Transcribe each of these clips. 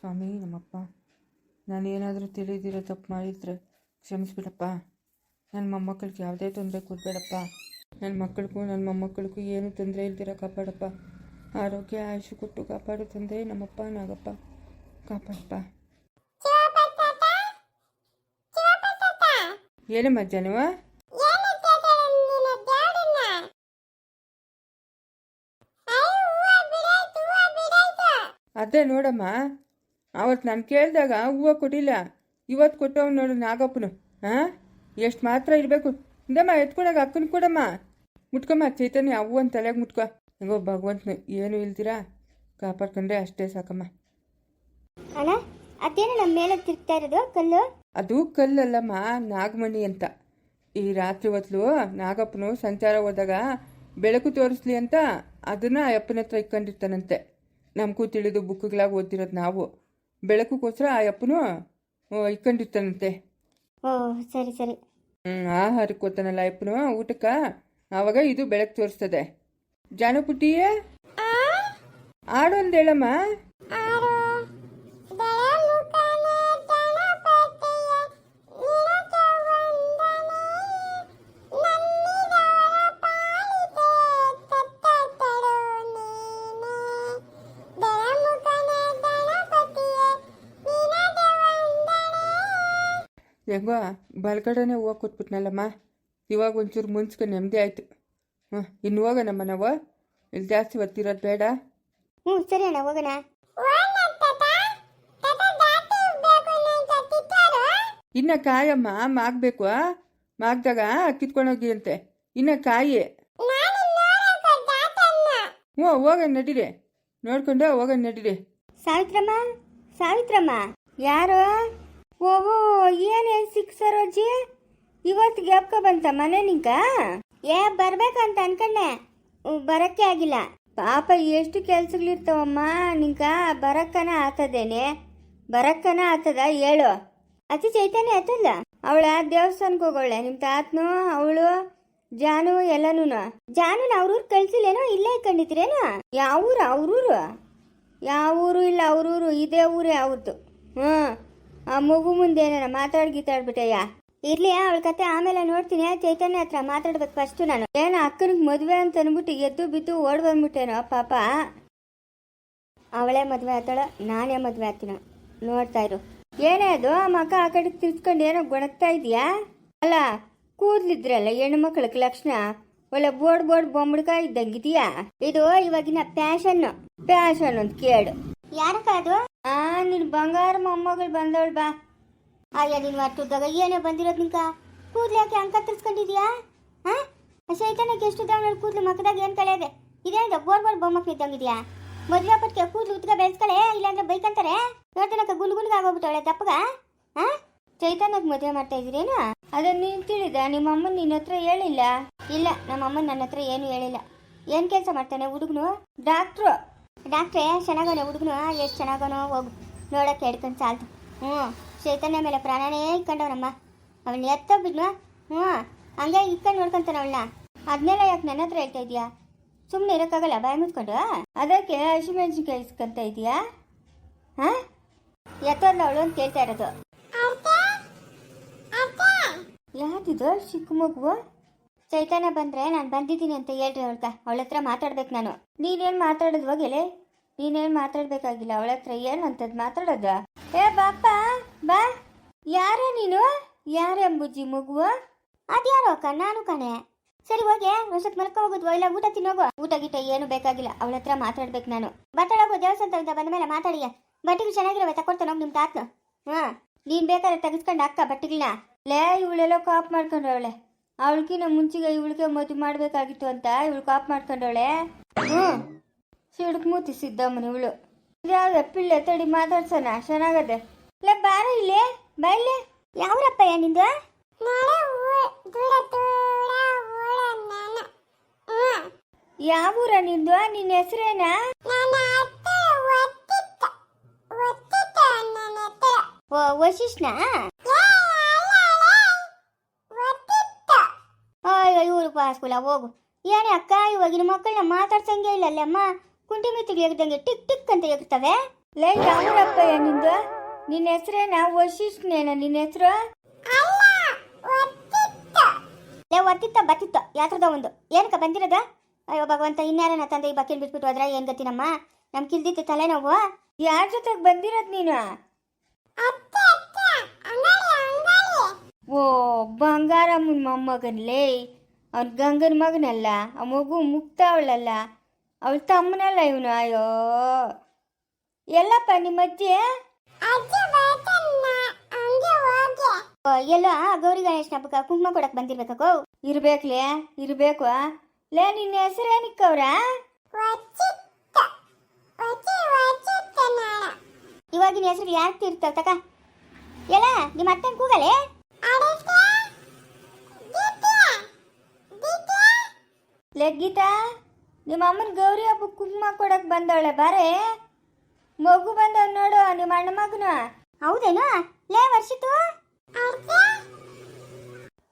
ಸ್ವಾಮಿ, ನಮ್ಮಪ್ಪ. ನಾನು ಏನಾದರೂ ತಿಳಿದಿರೋ ತಪ್ಪು ಮಾಡಿದ್ರೆ ಕ್ಷಮಿಸ್ಬಿಡಪ್ಪ. ನನ್ನ ಮೊಮ್ಮಕ್ಕಳಿಗೆ ಯಾವುದೇ ತೊಂದರೆ ಕೊಡಬೇಡಪ್ಪ. ನನ್ನ ಮಕ್ಕಳಿಗೂ, ನನ್ನ ಮೊಮ್ಮಕ್ಕಳಿಗೂ ಏನೂ ತೊಂದರೆ ಇಲ್ದಿರ ಕಾಪಾಡಪ್ಪ. ಆರೋಗ್ಯ, ಆಯುಷು ಕೊಟ್ಟು ಕಾಪಾಡು ತಂದೆ, ನಮ್ಮಪ್ಪ, ನಾಗಪ್ಪ. ಕಾಪಾಡಪ್ಪ. ಏನಮ್ಮ ಜನವ ಅದೇ ನೋಡಮ್ಮ. ಅವತ್ತು ನಾನು ಕೇಳಿದಾಗ ಹೂವು ಕೊಟ್ಟಿಲ್ಲ. ಇವತ್ತು ಕೊಟ್ಟವನು ನೋಡು ನಾಗಪ್ಪನು. ಹಾಂ ಎಷ್ಟು ಮಾತ್ರ ಇರಬೇಕು. ಇಂದಮ್ಮ ಎತ್ಕೊಳಗ ಅಕ್ಕನ ಕೊಡಮ್ಮ. ಮುಟ್ಕೊಮ್ಮ ಚೈತನ್ಯ ಅವು ಅಂತ ತಲೆಗೆ ಮುಟ್ಕೊ. ಹೆಂಗೋ ಭಗವಂತನು ಏನು ಇಲ್ದಿರಾ ಕಾಪಾಡ್ಕೊಂಡ್ರೆ ಅಷ್ಟೇ ಸಾಕಮ್ಮ. ಅಣ್ಣ ಅದೇನು ನಮ್ಮ ಮೇಲೆ ತಿರ್ಗ್ತಾ ಇರೋದು ಕಲ್ಲು? ಅದು ಕಲ್ಲಲ್ಲಮ್ಮ ನಾಗಮಣಿ ಅಂತ. ಈ ರಾತ್ರಿ ಹೊತ್ಲು ನಾಗಪ್ಪನು ಸಂಚಾರ ಹೋದಾಗ ಬೆಳಕು ತೋರಿಸ್ಲಿ ಅಂತ ಅದನ್ನ ಅಯ್ಯಪ್ಪನ ಹತ್ರ ಇಕ್ಕೊಂಡಿರ್ತಾನಂತೆ. ನಮಗೂ ತಿಳಿದು ಬುಕ್ಗಳಾಗಿ ಓದ್ತಿರೋದು ನಾವು. ಬೆಳಕಕ್ಕೋಸ್ಕರ ಆ ಅಪ್ಪನು ಇಕ್ಕೊಂಡಿರ್ತಾನಂತೆ. ಓ ಸರಿ ಸರಿ. ಹ್ಮ್ ಆಹಾರಕ್ಕೆ ಹೋಗ್ತಾನಲ್ಲ ಅಪ್ಪನು ಊಟಕ್ಕ. ಆವಾಗ ಇದು ಬೆಳಕು ತೋರಿಸ್ತದೆ. ಜಾನುಪುಟ್ಟಿಯೇ? ಆಡೊಂದು ಹೆಂಗೋ ಬಲ್ಗಡೆನೆ ಹೂವು ಕೊಟ್ಬಿಟ್ನಲ್ಲಮ್ಮ. ಇವಾಗ ಒಂಚೂರು ಮುಂಚೆ ನೆಮ್ಮದಿ ಆಯ್ತು. ಹ್ಞೂ ಇನ್ನು ಹೋಗೋಣಮ್ಮ ನಾವು. ಇಲ್ಲಿ ಜಾಸ್ತಿ ಹೊತ್ತಿರೋದು ಬೇಡ. ಹ್ಞೂ ಸರಿ ಅಣ್ಣ ಹೋಗೋಣ. ಇನ್ನ ಕಾಯಮ್ಮ ಮಾಗ್ಬೇಕು ಮಾಗ್ದಾಗ ಕಿತ್ಕೊಂಡೋಗಿ ಅಂತೆ. ಇನ್ನ ಕಾಯಿ. ಹ್ಞೂ ಹೋಗೋಣ ನಡೀರಿ. ನೋಡ್ಕೊಂಡು ಹೋಗೋಣ ನಡೀರಿ. ಸಾವಿತ್ರಮ್ಮ ಸಾವಿತ್ರಮ್ಮ. ಯಾರು? ಓಹೋ ಸಿಕ್ ಸರೋಜಿ? ಇವತ್ತು ಗ್ಯಾಪ್ಕ ಬಂತ ಮನೆ ನಿಂಕ? ಏ, ಬರ್ಬೇಕಂತ ಅನ್ಕೊಂಡೆ. ಬರಕ್ಕೆ ಆಗಿಲ್ಲ. ಪಾಪ ಎಷ್ಟು ಕೆಲ್ಸಗಳಿರ್ತಾವಮ್ಮ ನಿಂಕ? ಬರಕ್ಕನ ಆತದೇನೆ. ಬರಕ್ಕನ ಆತದ, ಹೇಳು. ಅತಿ ಚೈತನ್ಯ ಆತಲ್ಲ ಅವಳ ದೇವಸ್ಥಾನಕ್ಕೆ ಹೋಗೋಳೆ ನಿಮ್ಮ ತಾತನು, ಅವಳು, ಜಾನು ಎಲ್ಲನೂ ಜಾನು ಅವ್ರೂರು ಕಳ್ಸಿಲ್ಲೇನೋ, ಇಲ್ಲೇ ಕಂಡಿದ್ರೇನೋ? ಯಾವ ಊರು ಅವ್ರೂರು? ಯಾವ ಊರು ಇಲ್ಲ, ಅವ್ರೂರು, ಇದೇ ಊರೇ ಅವ್ರದ್ದು ಹ್ಞೂ ಮಗು ಮುಂದೆ ಏನಾರ ಮಾತಾಡ್ ಗೀತಾಡ್ಬಿಟ್ಟಯ್ಯ ಇರ್ಲಿ ಅವಳ ಕತೆ ಆಮೇಲೆ ನೋಡ್ತೀನಿ. ಚೈತನ್ಯ ಹತ್ರ ಮಾತಾಡ್ಬೇಕು ಫಸ್ಟ್ ನಾನು. ಏನ, ಅಕ್ಕನಿಗೆ ಮದುವೆ ಅಂತ ಅಂದ್ಬಿಟ್ಟು ಎದ್ದು ಬಿದ್ದು ಓಡ್ ಬಂದ್ಬಿಟ್ಟೇನೋ, ಪಾಪ. ಅವಳೇ ಮದುವೆ ಆತಾಳ, ನಾನೇ ಮದುವೆ ಆಗ್ತೀನ. ನೋಡ್ತಾ ಇರು. ಏನೇ ಅದು, ಆ ಮಕ್ಕ ಆ ಕಡೆ ತಿರ್ಸ್ಕೊಂಡು ಏನೋ ಗೊಣಗ್ತಾ ಇದೆಯಾ? ಅಲ್ಲ, ಕೂದ್ಲಿದ್ರಲ್ಲ ಹೆಣ್ಣು ಮಕ್ಕಳಿಗೆ ಲಕ್ಷಣ? ಒಳ್ಳೆ ಬೋರ್ಡ್ ಬೋರ್ಡ್ ಬೊಂಬಡ್ಕ ಇದ್ದಂಗಿದೀಯಾ ಇದು ಇವಾಗಿನ ಪ್ಯಾಷನ್ ಪ್ಯಾಷನ್ ಅಂತ ಕೇಳು. ಯಾರಕ್ಕ ಅದು? ಆ, ನಿನ್ ಬಂಗಾರ ಮೊಮ್ಮಗಳು ಬಂದವಳು ಬಾ. ಅಯ್ಯ, ನೀನ್ ಮಟ್ಟುದ್ದಾಗ ಏನೇ ಬಂದಿರೋದು ನಿಂಕ ಕೂದ್ಲು ಯಾಕೆ ಅಂಕ ತಿರ್ಸ್ಕೊಂಡಿದ್ಯಾ ಹಾ ಚೈತನ್ಯಕ್ಕೆ ಎಷ್ಟು ದಾವಣ ಕೂದ್ಲು ಮಕ್ಕದಾಗ ಏನ್ ಕಳೆಯದೆ ಇದೇನಿದೆ, ಬೋರ್ ಬೋರ್ ಬೊಮ್ಮಕ್ ಇದ್ದಂಗಿದ್ಯಾ ಮದುವೆ ಪಟ್ಕೆ ಕೂದ್ಲು ಉದ್ಗ ಬೆಳೆಸ್ಕಳೆ, ಇಲ್ಲಾಂದ್ರೆ ಬೈಕಂತಾರೆ? ನೋಡ್ತಾನಕ್ಕ ಗುಲ್ ಗುಲ್ಗ ಆಗೋಗ್ಬಿಟ್ಟವಳೆ ತಪ್ಪಗ ಹಾ ಚೈತನ್ಯಕ್ಕೆ ಮದುವೆ ಮಾಡ್ತಾ ಇದ್ರೇನು ಅದನ್ನ ನೀನು ತಿಳಿದ ನಿಮ್ಮ ಅಮ್ಮನ ನಿನ್ನ ಹತ್ರ ಹೇಳಿಲ್ಲ? ಇಲ್ಲ ನಮ್ಮ ಅಮ್ಮನ ನನ್ನ ಹತ್ರ ಏನು ಹೇಳಿಲ್ಲ. ಏನ್ ಕೆಲಸ ಮಾಡ್ತಾನೆ ಹುಡುಗನು? ಡಾಕ್ಟ್ರು. ಡಾಕ್ಟ್ರೇ ಚೆನ್ನಾಗವನೆ ಹುಡುಗನು? ಎಷ್ಟು ಚೆನ್ನಾಗವನೋ ಹೋಗು. ನೋಡೋಕ್ಕೆ ಹೇಳ್ಕೊಂಡು ಸಾಲ್ತು. ಹ್ಞೂ. ಚೈತನ್ಯ ಮೇಲೆ ಪ್ರಾಣನೇ ಇಟ್ಕೊಂಡವನಮ್ಮ. ಅವನ್ನ ಎತ್ತ ಹ್ಞೂ. ಹಂಗೆ ಇಟ್ಕೊಂಡು ನೋಡ್ಕೊಂತಾನ ಅವಳನ್ನ. ಅದನ್ನೆಲ್ಲ ಯಾಕೆ ನನ್ನ ಹತ್ರ ಹೇಳ್ತಾ ಇದೀಯಾ? ಸುಮ್ಮನೆ ಇರೋಕ್ಕಾಗಲ್ಲ ಭಯ ಮುಚ್ಕೊಂಡು? ಅದಕ್ಕೆ ಹಸಿಮೆಣಸಿನ್ಕಾಯಿ ಕೇಳಿಸ್ಕೊಂತ ಇದೆಯಾ? ಹಾಂ? ಎತ್ತೋದ್ಲ ಅವಳು ಅಂತ ಕೇಳ್ತಾ ಇರೋದು. ಯಾವ್ದಿದು? ಚಿಕ್ಕ ಮಗು? ಚೈತನ್ಯ ಬಂದ್ರೆ ನಾನು ಬಂದಿದ್ದೀನಿ ಅಂತ ಹೇಳ್ರಿ ಅವಳ್ಕ ಅವಳ ಹತ್ರ ಮಾತಾಡ್ಬೇಕು ನಾನು. ನೀನೇನು ಮಾತಾಡೋದು ಹೋಗಿಲೆ ನೀನೇನ್ ಮಾತಾಡ್ಬೇಕಾಗಿಲ್ಲ? ಅವಳ ಹತ್ರ ಏನು ಅಂತದ್ ಮಾತಾಡೋದು? ಏ ಬಾಪ ಬಾ. ಯಾರ ನೀನು? ಯಾರ ಮಗು ಅದ್ಯಾರೋ ಅಕ್ಕ? ನಾನು ಕಣೆ. ಸರಿ, ಹೋಗಿ ಹೊಸತ್ ಮಲ್ಕೊ ಹೋಗುದು ಇಲ್ಲ ಊಟ ತಿನ್ನೋಗು ಊಟ ಗೀಟ ಏನು ಬೇಕಾಗಿಲ್ಲ. ಅವಳ ಹತ್ರ ಮಾತಾಡ್ಬೇಕು ನಾನು. ಮಾತಾಡೋಗು ದೇವಸ್ಥಾನದಿಂದ ಬಂದ ಮೇಲೆ ಮಾತಾಡಿಯ. ಬಟ್ಟೆಗಳು ಚೆನ್ನಾಗಿರವೆ ತಕೊಡ್ತಾನೆ ಹೋಗಿ ನಿಮ್ಮ ತಾತ್ನು. ಹಾ, ನೀನ್ ಬೇಕಾದ್ರೆ ತೆಗೆಸ್ಕೊಂಡು ಅಕ್ಕ ಬಟ್ಟೆಗಳನ್ನ ಲೇ, ಇವಳೆಲ್ಲ ಕಾಪ್ ಮಾಡ್ಕೊಂಡವಳೆ. ಅವಳಿಗಿನ ಮುಂಚೆಗೆ ಇವಳಿಗೆ ಮದುವೆ ಮಾಡ್ಬೇಕಾಗಿತ್ತು ಅಂತ ಇವಳು ಕಾಪ್ ಮಾಡ್ಕೊಂಡವಳೆ. ಹ್ಞೂ ಸಿಡುಕ್ ಮೂತಿ ಸಿದ್ದಮ್ಮನ ಇವಳು ಯಾವ್ದ ಪಿಳ್ಳೆ ತಡಿ ಮಾತಾಡ್ಸೋಣ ಚೆನ್ನಾಗದೆ ಲೇ ಬಾರ ಇಲ್ಲಿ ಬಾ ಇಲ್ಲಿ. ಯಾವ್ರಪ್ಪಯ್ಯ ನಿಂದು? ಯಾವ ಊರ ನಿಂದು? ನಿನ್ನ ಹೆಸರೇನಾ? ವಶಿಷ್ಣ ಅಯ್ಯೋ ಇವ್ರು ಪಾಸ್ಕೂಲ ಹೋಗು. ಏನೇ ಅಕ್ಕ ಇವಾಗಿನ ಮಕ್ಕಳನ್ನ ಮಾತಾಡ್ಸಂಗೆ ಇಲ್ಲ ಅಮ್ಮ ಮೇಲೆ ಮಿತ್ತಿಗೆ ಎಗ್ದಂಗೆ ಟಿಕ್ ಟಿಕ್ ಅಂತ ಎಗ್ತವೆ ಲೇ ಯಾವೂರಪ್ಪಯ್ಯ ನಿಂದು. ನಿನ್ನ ಹೆಸರೇನ ವಶಿಷ್ಠನೇನ ನಿನ್ನ ಹೆಸರು? ಲೇ ಒತ್ತಿತ್ತ ಬತ್ತಿತ್ತ ಯಾತ್ರದ ಒಂದು. ಏನಕ್ಕ ಬಂದಿರದ? ಅಯ್ಯೋ ಭಗವಂತ ಇನ್ಯಾರನ ತಂದೆ ಈ ಬಕ್ಕೇನ್ ಬಿಟ್ಬಿಟ್ಟು ಹೋದ್ರ ಏನ್ ಗತಿನಮ್ಮ ನಮ್ ಕಿಲ್ದಿತ್ತು ತಲೆನೋವು. ಯಾರ ಜೊತೆಗೆ ಬಂದಿರೋದ್ ನೀನು? ಓ ಬಂಗಾರಮ್ಮನ ಮೊಮ್ಮಗನ್ಲೇ. ಅವ್ನ ಗಂಗನ ಮಗನಲ್ಲ ಆ ಮಗು ಮುಕ್ತ ಅವಳಲ್ಲ ಅವಳ ತಮ್ಮನಲ್ಲ ಇವನು, ಅಯ್ಯೋ. ಎಲ್ಲಪ್ಪ, ನಿಮ್ಮ ಅಜ್ಜಿ? ಎಲ್ಲೋ ಗೌರಿ ಗಣೇಶನ ಹಬ್ಬಕ್ಕ ಕುಂಕುಮ ಕೊಡಕ್ ಬಂದಿರ್ಬೇಕೋ ಇರ್ಬೇಕ್ಲೇ, ಇರ್ಬೇಕು ಲೇ, ನಿನ್ನ ಹೆಸರೇನಿಕ್ಕವ್ರ ಇವಾಗಿನ ಹೆಸರು ಯಾಕೆ ತೀರ್ತಾವ, ತಕ? ಎಲ್ಲ, ನಿಮ್ಮ ಅತ್ತನ ಕೂಗಲೇ? ಲೇ, ಗೀತಾ? ನಿಮ್ಮ ಅಮ್ಮನ ಗೌರಿ ಹಬ್ಬ ಕುಂಕುಮ ಕೊಡಕ್ ಬಂದವಳೆ ಬಾರೆ? ಮಗು ಬಂದವ್ ನೋಡು ನಿಮ್ಮ ಅಣ್ಣ ಮಗನ. ಹೌದೇನು? ಲೇ ವರ್ಷಿತು.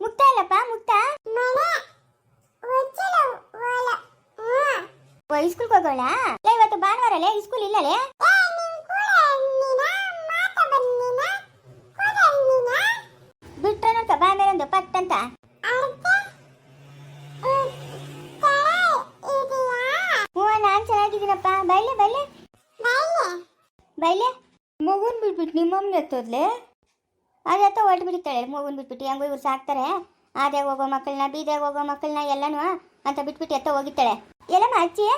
ಮುಕ್ತ ಇಲ್ಲಪ್ಪ ಮುಕ್ತ ಓ ಹೋಗೋಣ ಲೇ ಇವತ್ತು ಭಾನುವಾರ ಲೇ ಇಸ್ಕೂಲ್ ಇಲ್ಲಲೇ? ಬಿಟ್ರೆ ನೋಡ್ಕ ಬಾ ಮೇಲೆ ಒಂದು ಪಟ್ ಅಂತ ಹ್ಞೂ ನಾನ್ ಚೆನ್ನಾಗಿದ್ದೀನಪ್ಪ ಬೈಲೆ ಬೈಲೆ. ಬೈಲೆ? ಮಗುನ್ ಬಿಟ್ಬಿಟ್ಟು ನಿಮ್ಮಮ್ಮನ ಎತ್ತೋದ್ಲೆ ಅದೆತ್ತ ಹೊರಟು ಬಿಡ್ತಾಳೆ ಮಗುನ್ ಬಿಟ್ಬಿಟ್ಟು ಹೆಂಗೋ ಇವ್ರು ಸಾಕ್ತಾರೆ. ಆದ್ಯಾಗ ಹೋಗೋ ಮಕ್ಕಳನ್ನ ಬೀದ್ಯಾಗ ಹೋಗೋ ಮಕ್ಕಳನ್ನ ಎಲ್ಲನೂ ಅಂತ ಬಿಟ್ಬಿಟ್ಟು ಎತ್ತ ಹೋಗಿತ್ತಾಳೆ ಎಲ್ಲಮ್ಮ ಅಜ್ಜಿ?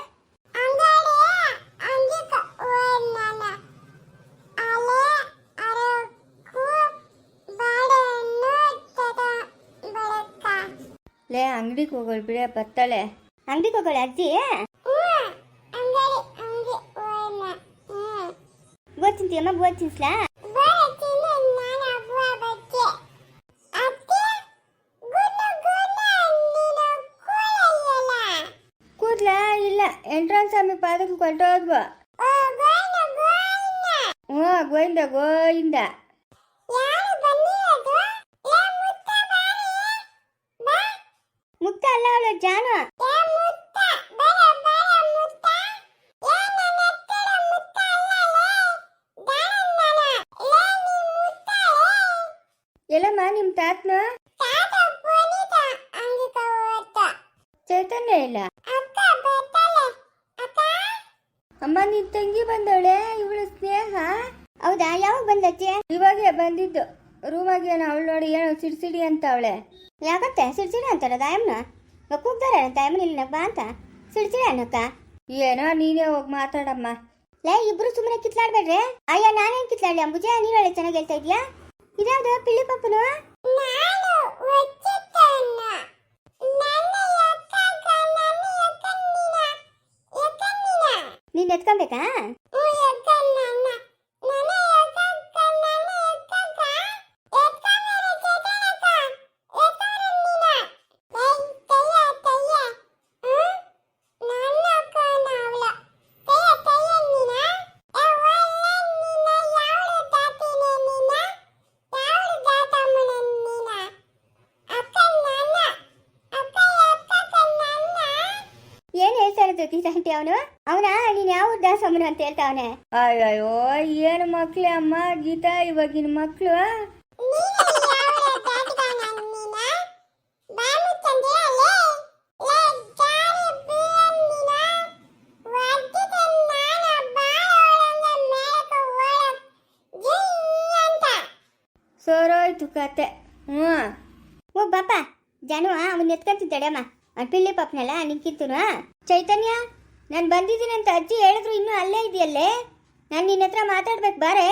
ಲೇ ಅಂಗಡಿಗೆ ಹೋಗೋಳು ಬಿಡ ಬರ್ತಾಳೆ. ಅಂಗಡಿಗೆ ಹೋಗೋಳೆ ಅಜ್ಜಿ? ಗೋದ್ ತಿಂತೀಯಮ್ಮ ಗೋದ್ ತಿನ್ಸ್ಲಾ ಕೂದ್ಲಾ ಇಲ್ಲ ಎಂಟ್ರನ್ಸ್ ಸ್ವಾಮಿ ಪಾದಕ್ಕೆ ಕೊಟ್ಟೋದ್ವು ಹ್ಞೂ ಗೋಯಿಂದ ಗೋಯಿಂದ ಮುಕ್ತ ಅಲ್ಲ ಅವಳು ಜಾನು ಚೈತನ್ಯ ಇಲ್ಲ. ಅಮ್ಮ ನಿನ್ ತಂಗಿ ಬಂದವಳೆ, ಇವಳು ಸ್ನೇಹ? ಹೌದಾ? ಯಾವಾಗ ಬಂದತ್ತೆ ಇವಾಗೇ ಬಂದಿದ್ದು. ರೂಮಾಗೆ ಅವಳು ನೋಡಿ ಏನೋ ಸಿಡ್ಸಿಡಿ ಅಂತ ಅವಳೆ ಯಾಕತ್ತೆ ಸಿಡ್ಸಿಡಿ ಅಂತಾರ ದಾಯಮ್ನ ಕೂಗ್ತಾರೆ ದಾಯಮ್ಮನ ಇಲ್ಲ ಬಾ ಅಂತ. ಸಿಡ್ಸಿಡಿ ಅನ್ನಕ್ಕ ಏನೋ ನೀನೇ ಹೋಗಿ ಮಾತಾಡಮ್ಮ. ಲೇ, ಇಬ್ರು ಸುಮ್ಮನೆ ಕಿತ್ಲಾಡ್ಬೇಡ್ರಿ. ಅಯ್ಯ, ನಾನೇನ್ ಕಿತ್ಲಾಡ್ಲಿ? ಅಂಬುಜ ನೀವ್ ಹೇಳಿ ಚೆನ್ನಾಗಿ ಹೇಳ್ತಾ ಇದ್ಯಾ? ಇದ್ಯಾವ್ದು? ಪಿಳ್ಳಿ ಪಪ್ಪನು? ಎತ್ಕೊಬೇಕಾ ಇರೋದು ಗೀತಾಂಟಿ ಅವನು? ಅವನ ನೀನ್ ಯಾವ ದಾಸಮ್ಮನು ಅಂತ ಹೇಳ್ತಾವನೆ? ಅಯ್ಯೋ ಏನು ಮಕ್ಳು ಅಮ್ಮ ಗೀತಾ ಇವಾಗಿನ ಮಕ್ಳು? ಸೋರೋಯ್ತು ಕತೆ. ಹ್ಞೂ ಓ ಬಾಪ ಜನ ಅವನ್ ಎತ್ಕೊಂತಿದ್ದಾಡಮ್ಮ ಪಿಳ್ಳಿ ಪಾಪನಲ್ಲ, ನಿಂಕಿತ್ತುನು? ಚೈತನ್ಯ, ನಾನು ಬಂದಿದ್ದೀನಿ ಅಂತ ಅಜ್ಜಿ ಹೇಳಿದ್ರು ಇನ್ನೂ ಅಲ್ಲೇ ಇದೆಯಲ್ಲೇ? ನಾನು ನಿನ್ನ ಹತ್ರ ಮಾತಾಡ್ಬೇಕು, ಬಾರೆ?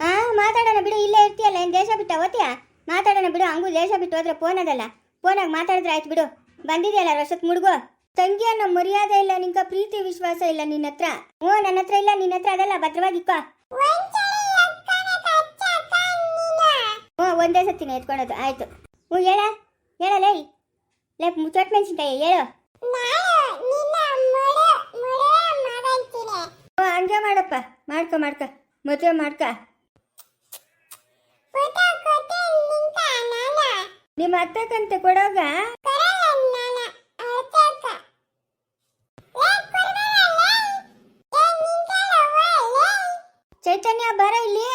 ಆ, ಮಾತಾಡೋಣ ಬಿಡು, ಇಲ್ಲೇ ಇರ್ತೀಯಲ್ಲ, ಏನು ದೇಶ ಬಿಟ್ಟು ಅವತ್ತೀಯ ಮಾತಾಡೋಣ ಬಿಡು, ಹಂಗೂ ದೇಶ ಬಿಟ್ಟು ಹೋದ್ರೆ ಫೋನ್ ಅದಲ್ಲ. ಫೋನಾಗಿ ಮಾತಾಡಿದ್ರೆ ಆಯ್ತು ಬಿಡು. ಬಂದಿದೆಯಲ್ಲ ರಸತ್ ಮುಡುಗು? ತಂಗಿ ಅನ್ನೋ ಮರ್ಯಾದೆ ಇಲ್ಲ ನಿಂಕ ಪ್ರೀತಿ ವಿಶ್ವಾಸ ಇಲ್ಲ ನಿನ್ನ ಹತ್ರ. ಹ್ಞೂ ನನ್ನ ಹತ್ರ ಇಲ್ಲ, ನಿನ್ನ ಹತ್ರ ಅದಲ್ಲ ಭದ್ರವಾಗಿಕ್ಕೋ ಹ್ಞೂ ಒಂದೇ ಸತ್ತಿನ ಎತ್ಕೊಳೋದು ಆಯ್ತು. ಹ್ಞೂ ಹೇಳ ಹೇಳಲೇ ಲೇ ಮುಚ್ಚಟ್ ಮೆಣಸಿನ್ಕಾಯಿ, ಹೇಳು. ಓ, ಹಂಗೆ ಮಾಡಪ್ಪ. ಮಾಡ್ಕ ಮಾಡ್ಕ. ಮದುವೆ ಮಾಡ್ಕ. ನಿಮ್ಮ ಅತ್ತಕ್ಕಂತೆ ಕೊಡೋಗ? ಚೈತನ್ಯ, ಬರ ಇಲ್ಲಿ?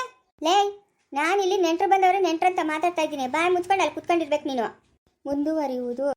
ಲೇ ನಾನು ಇಲ್ಲಿ ನೆಂಟರು ಬಂದವರು ನೆಂಟ್ರಂತ ಮಾತಾಡ್ತಾ ಇದ್ದೀನಿ. ಬಾಯಿ ಮುಚ್ಕೊಂಡು ಅಲ್ಲಿ ಕುತ್ಕೊಂಡಿರ್ಬೇಕು ನೀನು. ಮುಂದುವರಿಯುವುದು.